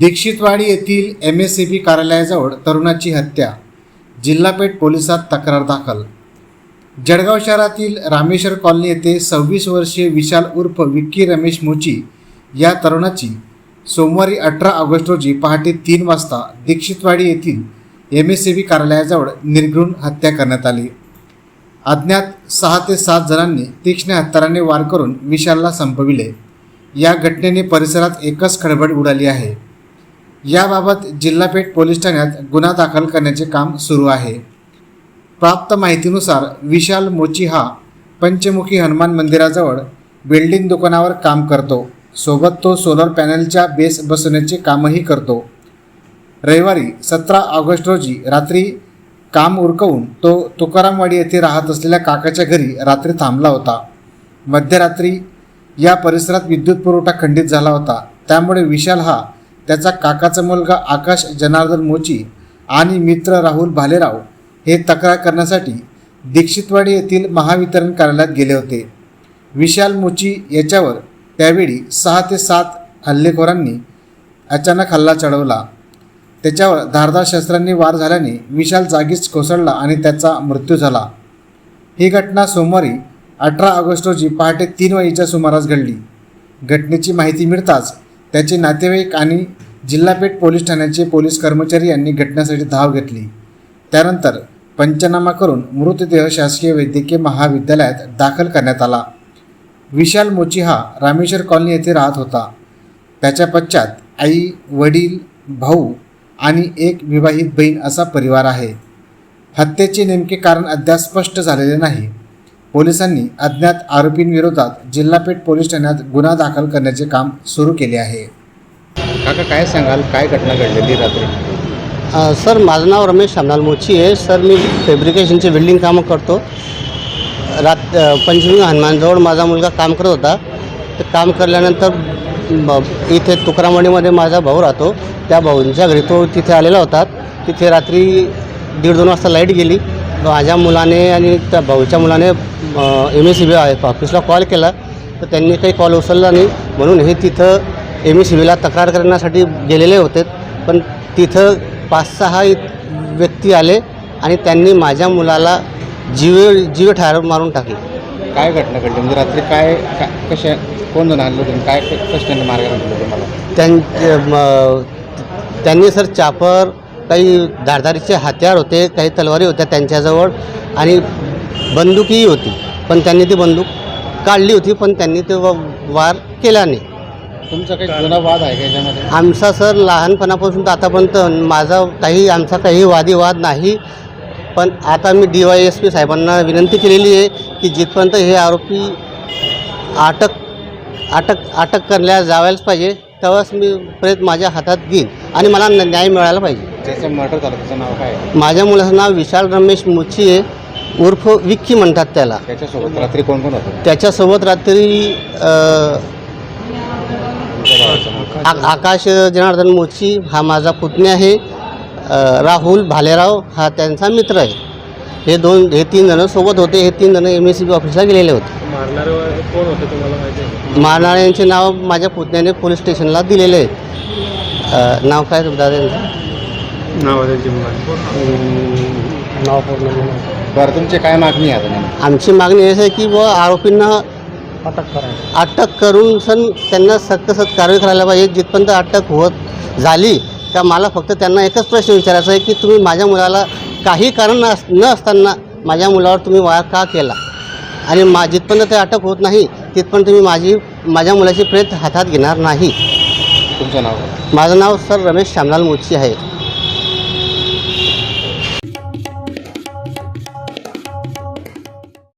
दीक्षितवाडी येथील M S C B कार्यालयाजवळ तरुणाची हत्या जिल्हापेठ पोलिसात तक्रार दाखल. जळगाव शहरातील रामेश्वर कॉलनी येथे सव्वीस वर्षीय विशाल उर्फ विक्की रमेश मोची या तरुणाची सोमवारी अठरा ऑगस्ट रोजी पहाटे तीन वाजता दीक्षितवाडी येथील एम एस सी बी कार्यालयाजवळ निर्घृण हत्या करण्यात आली. अज्ञात सहा ते सात जणांनी तीक्ष्ण हत्याराने वार करून विशालला संपविले. या घटनेने परिसरात एकच खळबळ उडाली आहे. याबाबत जिल्हापेठ पोलीस ठाण्यात गुन्हा दाखल करण्याचे काम सुरू आहे. प्राप्त माहितीनुसार विशाल मोची हा पंचमुखी हनुमान मंदिराजवळ बिल्डिंग दुकानावर काम करतो. सोबत तो सोलर पॅनलच्या बेस बसवण्याचे कामही करतो. रविवारी सतरा ऑगस्ट रोजी रात्री काम उरकवून तो तुकारामवाडी येथे राहत असलेल्या काकाच्या घरी रात्री थांबला होता. मध्यरात्री या परिसरात विद्युत पुरवठा खंडित झाला होता. त्यामुळे विशाल हा त्याचा काकाचा मुलगा आकाश जनार्दन मोची आणि मित्र राहुल भालेराव हे तक्रार करण्यासाठी दीक्षितवाडी येथील महावितरण कार्यालयात गेले होते. विशाल मोची याच्यावर त्यावेळी सहा ते सात हल्लेखोरांनी अचानक हल्ला चढवला. त्याच्यावर धारदार शस्त्रांनी वार झाल्याने विशाल जागीच कोसळला आणि त्याचा मृत्यू झाला. ही घटना सोमवारी अठरा ऑगस्ट रोजी पहाटे तीन वाजेच्या सुमारास घडली. घटनेची माहिती मिळताच त्याचे नातेवाईक आणि जिल्हापेठ पोलीस ठाण्याचे पोलीस कर्मचारी यांनी घटनेसाठी धाव घेतली. त्यानंतर पंचनामा करून मृतदेह शासकीय वैद्यकीय महाविद्यालयात दाखल करण्यात आला. विशाल मोची हा रामेश्वर कॉलनी येथे राहत होता. त्याच्या पश्चात आई वडील भाऊ आणि एक विवाहित बहीण असा परिवार आहे. हत्येचे नेमके कारण अद्याप स्पष्ट झालेले नाही. पोलिसांनी अज्ञात आरोपींविरोधात जिल्हापेठ पोलीस ठाण्यात गुन्हा दाखल करण्याचे काम सुरू केले आहे. काका काय सांगाल? काय घटना घडलेली रात्री? सर माझं नाव रमेश शामलाल मोची आहे. सर मी फॅब्रिकेशनचे वेल्डिंग कामं करतो. रात पंचमी हनुमानजवळ माझा मुलगा काम करत होता. ते काम करल्यानंतर म, इथे तुकारामवाडीमध्ये माझा भाऊ राहतो. त्या भाऊंच्या घरी तो तिथे आलेला होता. तिथे रात्री दीड दोन वाजता लाइट गेली. माझ्या मुलाने आणि त्या भाऊच्या मुलाने एम एस सी बी ऑफिसला कॉल केला. तर त्यांनी काही कॉल उचलला नाही. म्हणून हे तिथं एम एस सी बीला तक्रार करण्यासाठी गेलेले होते. पण तिथं पाच सहा व्यक्ती आले आणि त्यांनी माझ्या मुलाला जीव जीव ठार मारून टाकले. काय घटना घडली? म्हणजे रात्री काय का- कशा कोण जण आणलं तुम्ही? काय कशाने मार्ग तुम्हाला? त्यां त्यांनी सर चापर काही धारधारीचे हत्यार होते काही तलवारी होत्या त्यांच्याजवळ आणि बंदूकही होती. पण त्यांनी ती बंदूक काढली होती पण त्यांनी ते व- वार केला नाही. तुमचा काही जुना वाद आहे का याच्यामध्ये? आमचा सर लहानपणापासून तर आतापर्यंत माझा काही आमचा काही वादिवाद नाही. पण आता मी डी वाय एस पी साहेबांना विनंती केलेली आहे की जिथपर्यंत हे आरोपी अटक अटक अटक करण्यास जावायलाच पाहिजे तेव्हाच मी प्रयत्न माझ्या हातात घेईन आणि मला न्याय मिळायला पाहिजे. ज्याचं मर्डर झालं त्याचं नाव काय? आहे? माझ्या मुलाचं नाव विशाल रमेश मुची आहे. उर्फ विक्की म्हणतात त्याला. त्याच्यासोबत रात्री कोण कोण होतं? त्याच्यासोबत रात्री अ, तुमच्या आ- आकाश जनार्दन मोची हा माझा पुतण्या आहे. अ, राहुल भालेराव हा त्यांचा मित्र आहे. हे दोन हे तीन जणं सोबत होते. हे तीन जणं एम एस सी बी ऑफिसला गेलेले होते. मारणारे कोण होते तुम्हाला माहिती आहे मारणाऱ्यांचे नाव माझ्या पुतण्याने पोलीस स्टेशनला दिलेले आहेत नाव काय दादा त्यांचं नाव त्यांची नाव पूर्ण बरं तुमची काय मागणी आहे? आमची मागणी अशी आहे की व आरोपींना अटक करायची अटक करून सण त्यांना सक्त सत कारवाई करायला पाहिजे. जिथपर्यंत अटक होत झाली का मला फक्त त्यांना एकच प्रश्न विचारायचा आहे की तुम्ही माझ्या मुलाला काही कारण नस न असताना माझ्या मुलावर तुम्ही वार का केला? आणि मा जिथपर्यंत ते अटक होत नाही तिथपर्यंत तुम्ही माझी माझ्या मुलाची प्रेत हातात घेणार नाही तुमचं नाव? माझं नाव सर रमेश श्यामलाल मोची आहे